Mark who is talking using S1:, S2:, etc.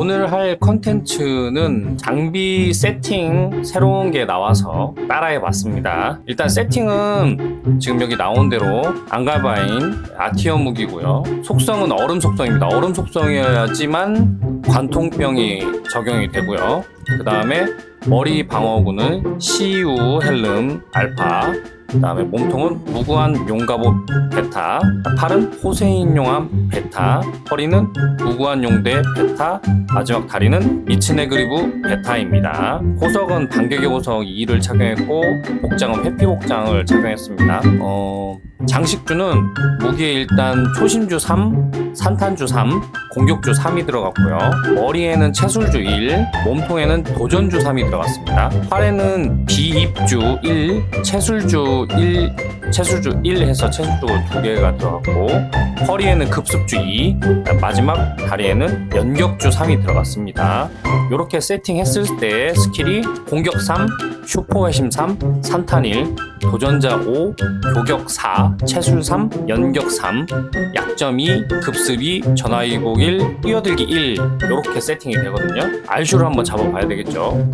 S1: 오늘 할 컨텐츠는 장비 세팅 새로운 게 나와서 따라해 봤습니다. 일단 세팅은 지금 여기 나온 대로 안갈바인 아티어 무기고요. 속성은 얼음 속성입니다. 얼음 속성이어야지만 관통병이 적용이 되고요. 그 다음에 머리 방어구는 CU 헬름 알파 그 다음에 몸통은 무구한 용갑옷 베타 팔은 호세인 용암 베타 허리는 무구한 용대 베타 마지막 다리는 미츠네 그리브 베타입니다. 호석은 반격의 호석 2를 착용했고 복장은 회피 복장을 착용했습니다. 어, 장식주는 무기에 일단 초심주 3 산탄주 3 공격주 3이 들어갔고요. 머리에는 채술주 1 몸통에는 도전주 3이 들어갔습니다. 팔에는 비입주 1 채술주 1 채술주 1 해서 채술주 2개가 들어갔고 허리에는 급습주 2 마지막 다리에는 연격주 3이 들어갔습니다. 이렇게 세팅했을 때 스킬이 공격 3 슈퍼 회심 3 산탄 1 도전자 5 교격 4 채술 3 연격 3 약점 2 급습 2 전화위복 1 뛰어들기 1 이렇게 세팅이 되거든요. 알슈를 한번 잡아봐야 되겠죠